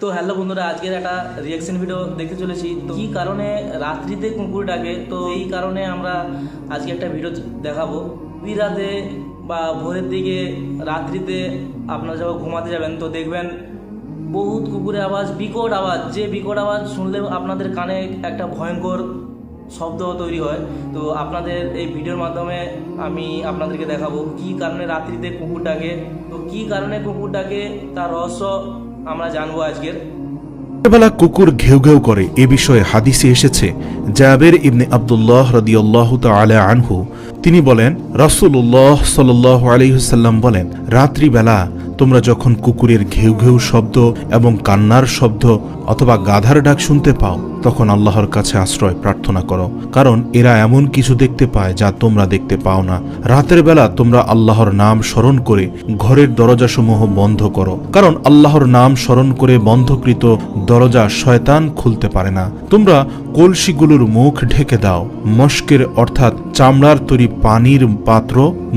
তো হ্যালো বন্ধুরা, আজকের একটা রিয়াকশন ভিডিও দেখতে চলেছি। তো কী কারণে রাত্রিতে কুকুর ডাকে? তো এই কারণে আমরা আজকে একটা ভিডিও দেখাবো। ওই রাতে বা ভোরের দিকে রাত্রিতে আপনারা যখন ঘুমাতে যাবেন, তো দেখবেন বহুত কুকুরের আওয়াজ, বিকট আওয়াজ। যে বিকট আওয়াজ শুনলে আপনাদের কানে একটা ভয়ঙ্কর শব্দ তৈরি হয়। তো আপনাদের এই ভিডিওর মাধ্যমে আমি আপনাদেরকে দেখাবো কী কারণে রাত্রিতে কুকুর ডাকে। তো কী কারণে কুকুর ডাকে, তার রহস্য আমরা জানব আজকের। বেলা কুকুর ঘেউ ঘেউ করে, এ বিষয়ে হাদিসে এসেছে, জাবের ইবনে আবদুল্লাহ রদিয়াল্লাহ তালা আনহু, তিনি বলেন রাসুল্লাহ সাল্লাহ আলহিহসাল্লাম বলেন, রাত্রিবেলা তোমরা যখন কুকুরের ঘেউ ঘেউ শব্দ এবং কান্নার শব্দ অথবা গাধার ডাক শুনতে পাও তখন আল্লাহর কাছে আশ্রয় প্রার্থনা করো, কারণ এরা এমন কিছু দেখতে পায় যা তোমরা দেখতে পাও না। রাতের বেলা তোমরা আল্লাহর নাম স্মরণ করে ঘরের দরজাসমূহ বন্ধ করো, কারণ আল্লাহর নাম স্মরণ করে বন্ধকৃত দরজা শয়তান খুলতে পারে না। তোমরা কলসিগুলোর মুখ ঢেকে দাও, মস্কের অর্থাৎ চামড়ার তৈরি পানির পাত্র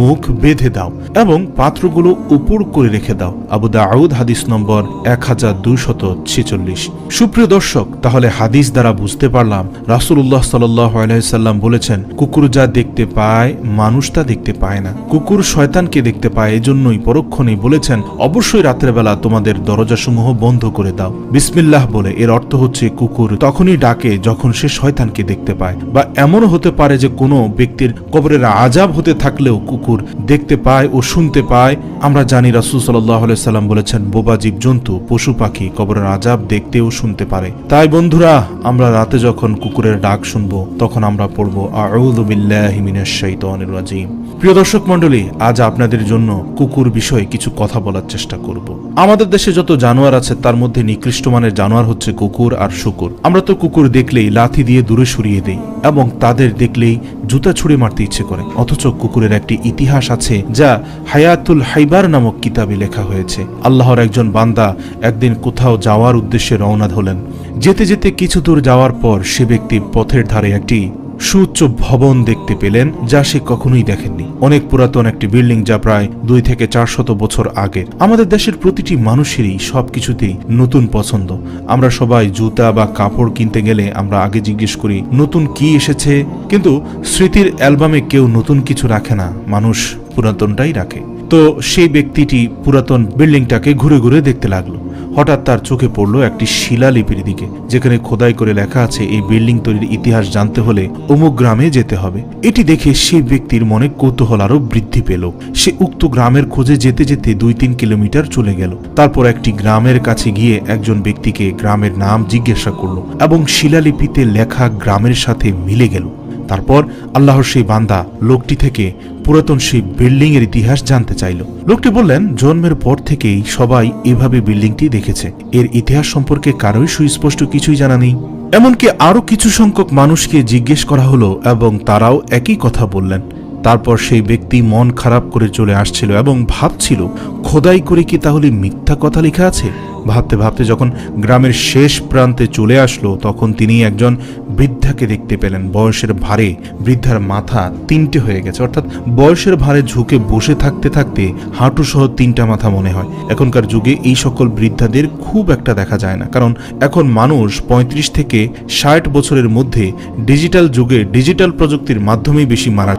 মুখ বেঁধে দাও এবং পাত্রগুলো উপর করে রেখে দাও। আবু দাউদ হাদিস নম্বর এক হাজার দুশত ছেচল্লিশ। সুপ্রিয় দর্শক, তাহলে হাদিস দ্বারা বুঝতে পারলাম রাসুল্লাহ সাল্লাম বলেছেন, কুকুর যা দেখতে পায়, মানুষ তা দেখতে পায় না। কুকুর শয়তানকে দেখতে পায়, এজন্যই পরক্ষণেই বলেছেন, অবশ্যই রাতের বেলা তোমাদের দরজাসমূহ বন্ধ করে দাও। বিসমিল্লাহ বলে, এর অর্থ হচ্ছে কুকুর তখনই ডাকে যখন সে শয়তানকে দেখতে পায়। বা এমনও হতে পারে যে কোনো ব্যক্তির কবরের আজাব হতে থাকলেও কুকুর দেখতে পায় ও শুনতে পায়। আমরা জানি রাসুল সাল্লাহ সাল্লাম বলেছেন, বোবা জীব জন্তু পশু পাখি কবরের আজাব দেখতে ও শুনতে পারে। তাই বন্ধুরা আমরা রাতে যখন কুকুরের ডাক শুনব, তখন আমরা পড়ব আউযুবিল্লাহিমিনাশ-শাইতানির-রাজীম প্রিয় দর্শক মণ্ডলী, আজ আপনাদের জন্য কুকুর বিষয়ে কিছু কথা বলার চেষ্টা করব। আমাদের দেশে যত জানোয়ার আছে, তার মধ্যে নিকৃষ্ট মানের জানোয়ার হচ্ছে কুকুর আর শুকুর। আমরা তো কুকুর দেখলেই লাথি দিয়ে দূরে সরিয়ে দেই, এবং তাদের দেখলেই জুতা ছুঁড়ে মারতে ইচ্ছে করে। অথচ কুকুরের একটি ইতিহাস আছে, যা হায়াতুল হাইবার নামক কিতাবে লেখা হয়েছে। আল্লাহর একজন বান্দা একদিন কোথাও যাওয়ার উদ্দেশ্যে রওনা হলেন। যেতে যেতে কিছু দূর যাওয়ার পর সে ব্যক্তি পথের ধারে একটি সুউচ্চ ভবন দেখতে পেলেন, যা সে কখনোই দেখেননি। অনেক পুরাতন একটি বিল্ডিং যা প্রায় দুই থেকে চারশত বছর আগের আমাদের দেশের প্রতিটি মানুষেরই সবকিছুতেই নতুন পছন্দ। আমরা সবাই জুতা বা কাপড় কিনতে গেলে আমরা আগে জিজ্ঞেস করি, নতুন কি এসেছে? কিন্তু স্মৃতির অ্যালবামে কেউ নতুন কিছু রাখে না, মানুষ পুরাতনটাই রাখে। তো সেই ব্যক্তিটি পুরাতন বিল্ডিংটাকে ঘুরে ঘুরে দেখতে লাগল। হঠাৎ তার চোখে পড়ল একটি শিলালিপির দিকে, যেখানে খোদাই করে লেখা আছে, এই বিল্ডিং তৈরির ইতিহাস জানতে হলে অমুক গ্রামে যেতে হবে। এটি দেখে সেই ব্যক্তির মনে কৌতূহল আরও বৃদ্ধি পেল। সে উক্ত গ্রামের খোঁজে যেতে যেতে দুই তিন কিলোমিটার চলে গেল। তারপর একটি গ্রামের কাছে গিয়ে একজন ব্যক্তিকে গ্রামের নাম জিজ্ঞাসা করল এবং শিলালিপিতে লেখা গ্রামের সাথে মিলে গেল। তারপর আল্লাহর সেই বান্দা লোকটি থেকে পুরাতন সেই বিল্ডিং এর ইতিহাস জানতে চাইল। লোকটি বললেন, জন্মের পর থেকেই সবাই এভাবে বিল্ডিংটি দেখেছে। এর ইতিহাস সম্পর্কে কারোই সুস্পষ্ট কিছুই জানা নেই। এমনকি আরও কিছু সংখ্যক মানুষকে জিজ্ঞেস করা হলো এবং তারাও একই কথা বললেন। তারপর সেই ব্যক্তি মন খারাপ করে চলে আসছিল এবং ভাবছিল, খোদাই করে কি তাহলে মিথ্যা কথা লেখা আছে? ভাবতে ভাবতে যখন গ্রামের শেষ প্রান্তে চলে আসলো, তখন তিনি একজন বৃদ্ধাকে দেখতে পেলেন। বয়সের ভারে বৃদ্ধার মাথা তিনটে হয়ে গেছে। অর্থাৎ বয়সের ভারে ঝুঁকে বসে থাকতে থাকতে হাঁটু সহ তিনটা মাথা মনে হয়। এখনকার যুগে এই সকল বৃদ্ধাদের খুব একটা দেখা যায় না। কারণ এখন মানুষ ৩৫ থেকে ষাট বছরের মধ্যে ডিজিটাল যুগে ডিজিটাল প্রযুক্তির মাধ্যমেই বেশি মারা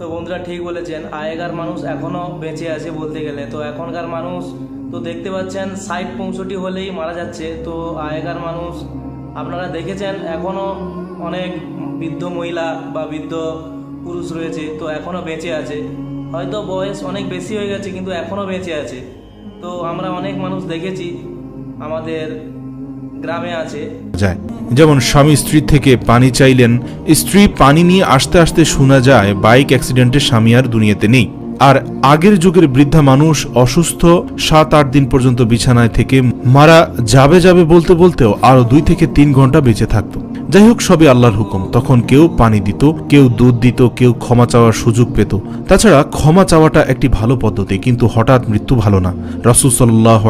তো বন্ধুরা ঠিক বলেছেন, আগেকার মানুষ এখনও বেঁচে আছে বলতে গেলে। তো এখনকার মানুষ তো দেখতে পাচ্ছেন, ষাট পঁয়ষট্টি হলেই মারা যাচ্ছে। তো আগেকার মানুষ, আপনারা দেখেছেন এখনও অনেক বৃদ্ধ মহিলা বা বৃদ্ধ পুরুষ রয়েছে, তো এখনও বেঁচে আছে। হয়তো বয়স অনেক বেশি হয়ে গেছে, কিন্তু এখনও বেঁচে আছে। তো আমরা অনেক মানুষ দেখেছি, আমাদের গ্রামে আছে। যায়। যেমন স্বামী স্ত্রী থেকে পানি চাইলেন, স্ত্রী পানি নিয়ে আসতে আসতে শোনা যায়, বাইক অ্যাক্সিডেন্টে স্বামী আর দুনিয়াতে নেই। আর আগের যুগের বৃদ্ধা মানুষ অসুস্থ সাত আট দিন পর্যন্ত বিছানায় থেকে মারা যাবে যাবে বলতে বলতেও আরও দুই থেকে তিন ঘণ্টা বেঁচে থাকতো। যাই হোক, সবই আল্লাহর হুকুম। তখন কেউ পানি দিত, কেউ দুধ দিত, কেউ ক্ষমা চাওয়ার সুযোগ পেত। তাছাড়া ক্ষমা চাওয়াটা একটি ভালো পদ্ধতি, কিন্তু হঠাৎ মৃত্যু ভালো না। রাসুল সাল্লাহ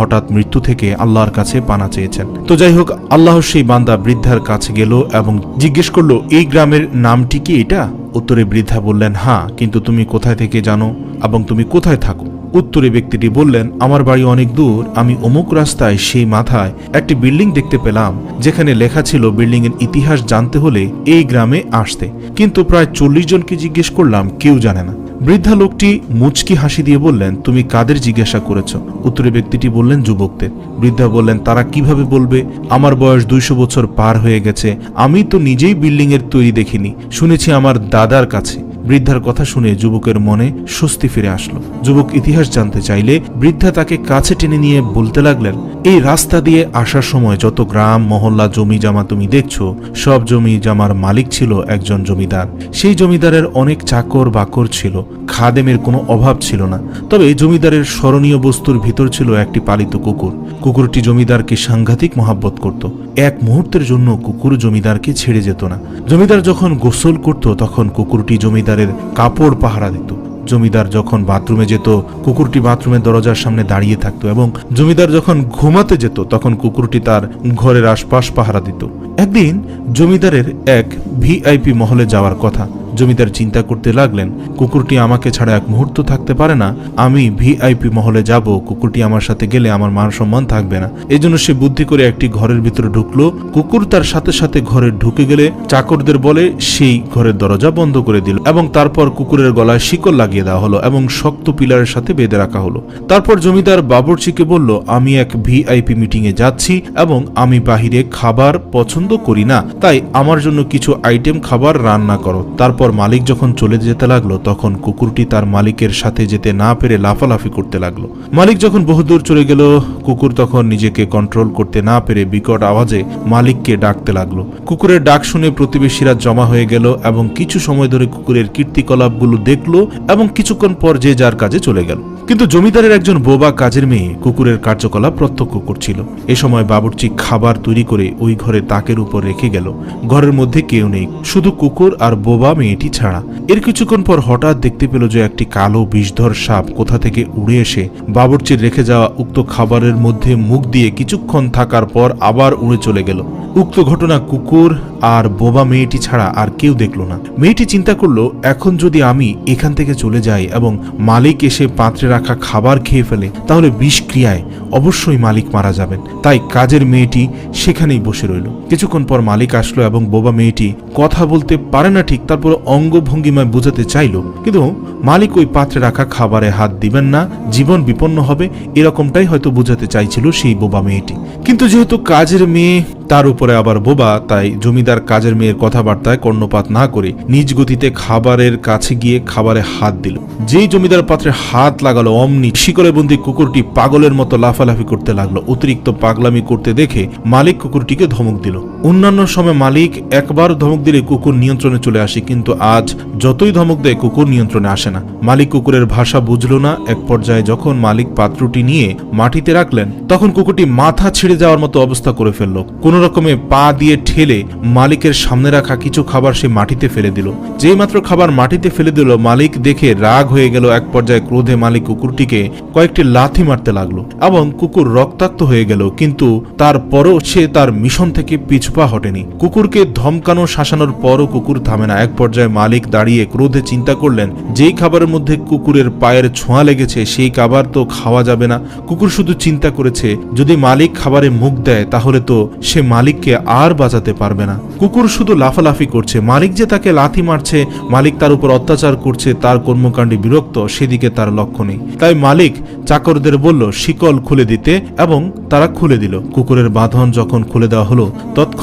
হঠাৎ মৃত্যু থেকে আল্লাহর কাছে পানা চেয়েছেন। তো যাই হোক, আল্লাহ সেই বান্দা বৃদ্ধার কাছে গেল এবং জিজ্ঞেস করল, এই গ্রামের নামটি কি এটা? উত্তরে বৃদ্ধা বললেন হ্যাঁ কিন্তু তুমি কোথায় থেকে জানো এবং তুমি কোথায় থাকো? উত্তরে ব্যক্তিটি বললেন, আমার বাড়ি অনেক দূর। আমি অমুক রাস্তায় সেই মাথায় একটি বিল্ডিং দেখতে পেলাম, যেখানে লেখা ছিল বিল্ডিং এর ইতিহাস জানতে হলে এই গ্রামে আসতে। কিন্তু প্রায় চল্লিশ জনকে জিজ্ঞেস করলাম, কেউ জানে না। বৃদ্ধা লোকটি মুচকি হাসি দিয়ে বললেন, তুমি কাদের জিজ্ঞাসা করেছ? উত্তরে ব্যক্তিটি বললেন, যুবকদের। বৃদ্ধা বললেন, তারা কীভাবে বলবে? আমার বয়স দুইশো বছর পার হয়ে গেছে। আমি তো নিজেই বিল্ডিংয়ের তৈরি দেখিনি। শুনেছি আমার দাদার কাছে। বৃদ্ধার কথা শুনে যুবকের মনে স্বস্তি ফিরে আসলো। যুবক ইতিহাস জানতে চাইলে বৃদ্ধা তাকে কাছে টেনে নিয়ে বলতে লাগলেন, এই রাস্তা দিয়ে আসার সময় যত গ্রাম, মহল্লা, জমি জামা তুমি দেখছ, সব জমি জামার মালিক ছিল একজন জমিদার। সেই জমিদারের অনেক চাকর বাকর ছিল, খাদেমের কোনো অভাব ছিল না। তবে জমিদারের স্মরণীয় বস্তুর ভিতর ছিল একটি পালিত কুকুর। কুকুরটি জমিদারকে সাংঘাতিক মহাব্বত করত। এক মুহূর্তের জন্য কুকুর জমিদারকে ছেড়ে যেত না। জমিদার যখন গোসল করত, তখন কুকুরটি জমিদারের কাপড় পাহারা দিত। জমিদার যখন বাথরুমে যেত, কুকুরটি বাথরুমের দরজার সামনে দাঁড়িয়ে থাকতো এবং জমিদার যখন ঘুমাতে যেত, তখন কুকুরটি তার ঘরের আশপাশ পাহারা দিত। একদিন জমিদারের এক ভিআইপি মহলে যাওয়ার কথা। জমিদার চিন্তা করতে লাগলেন, কুকুরটি আমাকে ছাড়া এক মুহূর্ত থাকতে পারে না, আমি ভিআইপি মহলে যাব, কুকুরটি আমার সাথে গেলে আমার মান সম্মান থাকবে না। এজন্য সে বুদ্ধি করে একটি ঘরের ভিতরে ঢুকলো। কুকুর তার সাথে সাথে ঘরে ঢুকে গেলে চাকরদের বলে, সেই ঘরের দরজা বন্ধ করে দিল এবং তারপর কুকুরের গলায় শিকল লাগিয়ে দেওয়া হলো এবং শক্ত পিলারের সাথে বেঁধে রাখা হলো। তারপর জমিদার বাবরচিকে বলল, আমি এক ভিআইপি মিটিং এ যাচ্ছি এবং আমি বাহিরে খাবার পছন্দ করি না, তাই আমার জন্য কিছু আইটেম খাবার রান্না করো। তারপর মালিক যখন চলে যেতে লাগল, তখন কুকুরটি তার মালিকের সাথে যেতে না পেরে লাফালাফি করতে লাগল। মালিক যখন বহুদূর চলে গেল, কুকুর তখন নিজেকে কন্ট্রোল করতে না পেরে বিকট আওয়াজে মালিককে ডাকতে লাগল। কুকুরের ডাক শুনে প্রতিবেশীরা জমা হয়ে গেল এবং কিছু সময় ধরে কুকুরের কীর্তিকলাপগুলো দেখল এবং কিছুক্ষণ পর যে যার কাজে চলে গেল। কিন্তু জমিদারের একজন বোবা কাজের মেয়ে কুকুরের কার্যকলাপ প্রত্যক্ষ করছিল। এ সময় বাবুর্চি খাবার তৈরি করে ওই ঘরে তাকের উপর রেখে গেল। ঘরের মধ্যে কেউ নেই, শুধু কুকুর আর বোবা মেয়েটি ছাড়া। এর কিছুক্ষণ পর হঠাৎ দেখতে পেল যে একটি কালো বিষধর সাপ কোথা থেকে উড়ে এসে বাবুর্চির রেখে যাওয়া উক্ত খাবারের মধ্যে মুখ দিয়ে কিছুক্ষণ থাকার পর আবার উড়ে চলে গেল। উক্ত ঘটনা কুকুর আর বোবা মেয়েটি ছাড়া আর কেউ দেখল না। মেয়েটি চিন্তা করল, এখন যদি আমি এখান থেকে চলে যাই এবং মালিক এসে পাত্রে রাখা খাবার খেয়ে ফেলে তাহলে বিষক্রিয়ায় অবশ্যই মালিক মারা যাবেন। তাই কাজের মেয়েটি সেখানেই বসে রইল। কিছুক্ষণ পর মালিক আসলো এবং বোবা মেয়েটি কথা বলতে পারে না ঠিক, তারপর অঙ্গভঙ্গিমায় বোঝাতে চাইলো, কিন্তু মালিক ওই পাত্রে রাখা খাবারে হাত দিবেন না, জীবন বিপন্ন হবে, এরকমটাই হয়তো বোঝাতে চাইছিল সেই বোবা মেয়েটি। কিন্তু যেহেতু কাজের মেয়ে, তার উপরে আবার বোবা, তাই জমিদার কাজের মেয়ের কথাবার্তায় কর্ণপাত না করে নিজ গতিতে খাবারের কাছে গিয়ে খাবারে হাত দিল। যেই জমিদার পাত্রে হাত লাগালো, অমনি শিকলে বন্দি কুকুরটি পাগলের মতো লাফালাফি করতে লাগল। অতিরিক্ত পাগলামি করতে দেখে মালিক কুকুরটিকে ধমক দিল। অন্যান্য সময় মালিক একবার ধমক দিলে কুকুর নিয়ন্ত্রণে চলে আসে, কিন্তু আজ যতই ধমক দেয়, কুকুর নিয়ন্ত্রণে আসে না। মালিক কুকুরের ভাষা বুঝলো না। এক পর্যায়ে যখন মালিক পাত্রটি নিয়ে মাটিতে রাখলেন, তখন কুকুরটি মাথা ছিঁড়ে যাওয়ার মতো অবস্থা করে ফেলল। কোন রকমে পা দিয়ে ঠেলে মালিকের সামনে রাখা কিছু খাবার সে মাটিতে ফেলে দিল। যেই মাত্র খাবার মাটিতে ফেলে দিল, মালিক দেখে রাগ হয়ে গেল। এক পর্যায়ে ক্রোধে মালিক কুকুরটিকে কয়েকটি লাথি মারতে লাগল এবং কুকুর রক্তাক্ত হয়ে গেল, কিন্তু তারপরও সে তার মিশন থেকে পিছপা হটেনি। কুকুরকে ধমকানো, শাসানোর পরও কুকুর থামে না। এক পর্যায়ে মালিক দাঁড়িয়ে ক্রোধে চিন্তা করলেন, যেই খাবারের মধ্যে কুকুরের পায়ের ছোঁয়া লেগেছে, সেই খাবার তো খাওয়া যাবে না। কুকুর শুধু চিন্তা করেছে, যদি মালিক খাবারে মুখ দেয়, তাহলে তো সে মালিককে আর বাঁচাতে পারবে না। কুকুর শুধু লাফালাফি করছে, মালিক যে তাকে লাথি মারছে, মালিক তার উপর অত্যাচার করছে, তার কর্মকাণ্ডে বিরক্ত, সেদিকে তার লক্ষ্য নেই। তাই মালিক চাকরদের বলল, শিকল খুলে দিতে, এবং তারা খুলে দিল। কুকুরের বাঁধন যখন খুলে দেওয়া হলো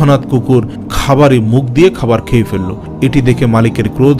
তৎক্ষণাৎ কুকুর খাবারে মুখ দিয়ে খাবার খেয়ে ফেলল। এটি দেখে মালিকের ক্রোধ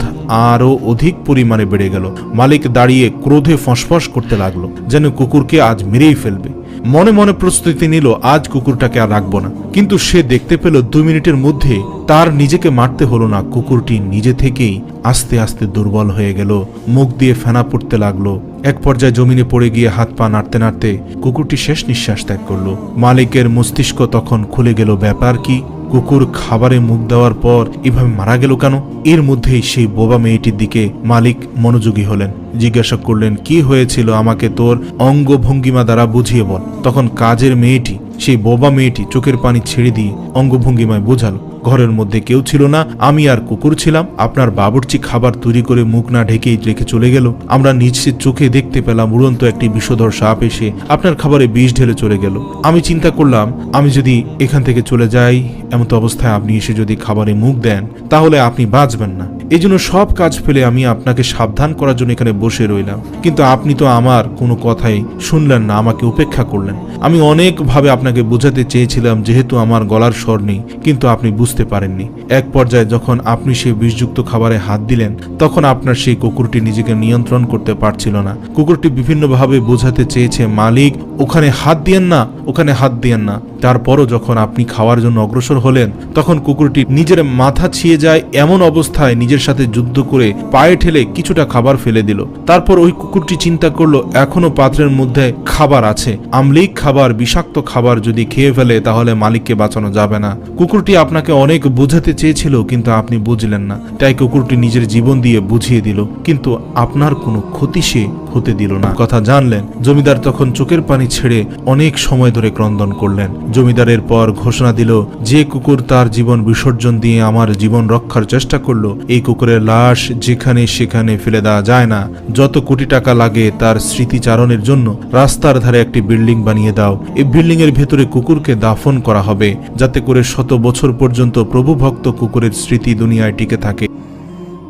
আরও অধিক পরিমাণে বেড়ে গেল। মালিক দাঁড়িয়ে ক্রোধে ফসফস করতে লাগল, যেন কুকুরকে আজ মেরেই ফেলবে। মনে মনে প্রস্তুতি নিল, আজ কুকুরটাকে আর রাখব না। কিন্তু সে দেখতে পেল দু মিনিটের মধ্যে তার নিজেকে মারতে হলো না। কুকুরটি নিজে থেকেই আস্তে আস্তে দুর্বল হয়ে গেল, মুখ দিয়ে ফেনা পড়তে লাগল। এক পর্যায়ে জমিনে পড়ে গিয়ে হাত পা নাড়তে নাড়তে কুকুরটি শেষ নিঃশ্বাস ত্যাগ করল। মালিকের মস্তিষ্ক তখন খুলে গেল, ব্যাপার কি? কুকুর খাবারে মুখ দেওয়ার পর এভাবে মারা গেল কেন? এর মধ্যেই সেই বোবা মেয়েটির দিকে মালিক মনোযোগী হলেন। জিজ্ঞাসা করলেন, কি হয়েছিল আমাকে তোর অঙ্গভঙ্গিমা দ্বারা বুঝিয়ে বল? তখন কাজের মেয়েটি, সেই বোবা মেয়েটি চোখের পানি ছেড়ে দিয়ে অঙ্গভঙ্গিমায় বোঝালো ঘরের মধ্যে কেউ ছিল না, আমি আর কুকুর ছিলাম। আপনার বাবুর্চি খাবার তৈরি করে মুখ না ঢেকেই রেখে চলে গেল। আমরা নিশ্চিত চোখে দেখতে পেলাম উড়ন্ত একটি বিষধর সাপ এসে আপনার খাবারে বিষ ঢেলে চলে গেল। আমি চিন্তা করলাম, আমি যদি এখান থেকে চলে যাই, এমন তো অবস্থায় আপনি এসে যদি খাবারে মুখ দেন, তাহলে আপনি বাঁচবেন না। এই জন্য সব কাজ ফেলে আমি আপনাকে সাবধান করার জন্য এখানে বসে রইলাম। কিন্তু আপনি তো আমার কোনো কথাই শুনলেন না, আমাকে উপেক্ষা করলেন। আমি অনেকভাবে আপনাকে বোঝাতে চেয়েছিলাম যেহেতু আমার গলার স্বর নেই, কিন্তু আপনি বুঝতে পারেননি। এক পর্যায়ে যখন আপনি সেই বিষযুক্ত খাবারে হাত দিলেন, তখন আপনার সেই কুকুরটি নিজেকে নিয়ন্ত্রণ করতে পারছিল না। কুকুরটি বিভিন্নভাবে বোঝাতে চেয়েছে, মালিক, ওখানে হাত দিয়েন না, ওখানে হাত দিয়েন না। তারপরও যখন আপনি খাওয়ার জন্য অগ্রসর হলেন, তখন কুকুরটি নিজের মাথা ছিয়ে যায়, এমন অবস্থায় নিজের সাথে যুদ্ধ করে পায়ে ঠেলে কিছুটা খাবার ফেলে দিল। তারপর ওই কুকুরটি চিন্তা করল, এখনও পাত্রের মধ্যে খাবার আছে। আমলিক খাবার বিষাক্ত খাবার যদি খেয়ে ফেলে, তাহলে মালিককে বাঁচানো যাবে না। কুকুরটি আপনাকে অনেক বোঝাতে চেয়েছিল, কিন্তু আপনি বুঝলেন না। তাই কুকুরটি নিজের জীবন দিয়ে বুঝিয়ে দিল। কিন্তু আপনার কোনো ক্ষতি সে হতে দিল না। কথা জানলেন, জমিদার তখন চোখের পানি ছেড়ে অনেক সময় ধরে ক্রন্দন করলেন। জমিদারের পর ঘোষণা দিল, যে কুকুর তার জীবন বিসর্জন দিয়ে আমার জীবন রক্ষার চেষ্টা করল, এই কুকুরের লাশ যেখানে সেখানে ফেলে দেওয়া যায় না। যত কোটি টাকা লাগে তার স্মৃতিচারণের জন্য রাস্তার ধারে একটি বিল্ডিং বানিয়ে দাও। এই বিল্ডিং এর ভেতরে কুকুরকে দাফন করা হবে, যাতে করে শত বছর পর্যন্ত প্রভুভক্ত কুকুরের স্মৃতি দুনিয়ায় টিকে থাকে।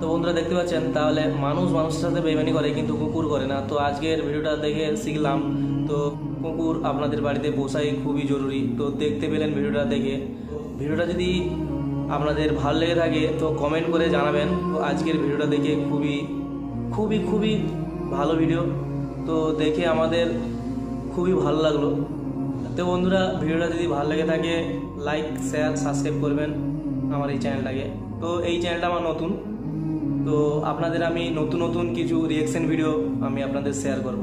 তো বন্ধুরা, দেখতে পাচ্ছেন, তাহলে মানুষ মানুষের সাথে বেইমানি করে, কিন্তু করে না। তো আজকের ভিডিওটা দেখে শিখলাম। তো কুকুর আপনাদের বাড়িতে বসাই খুবই জরুরি। তো দেখতে পেলেন ভিডিওটা দেখে। ভিডিওটা যদি আপনাদের ভালো লেগে থাকে, তো কমেন্ট করে জানাবেন। তো আজকের ভিডিওটা দেখে খুবই খুবই খুবই ভালো ভিডিও তো দেখে আমাদের খুবই ভালো লাগল। তো বন্ধুরা, ভিডিওটা যদি ভালো লেগে থাকে লাইক শেয়ার সাবস্ক্রাইব করবেন আমার এই চ্যানেলটাকে তো এই চ্যানেলটা আমার নতুন। তো আপনাদের আমি নতুন নতুন কিছু রিয়েকশন ভিডিও আমি আপনাদের শেয়ার করব।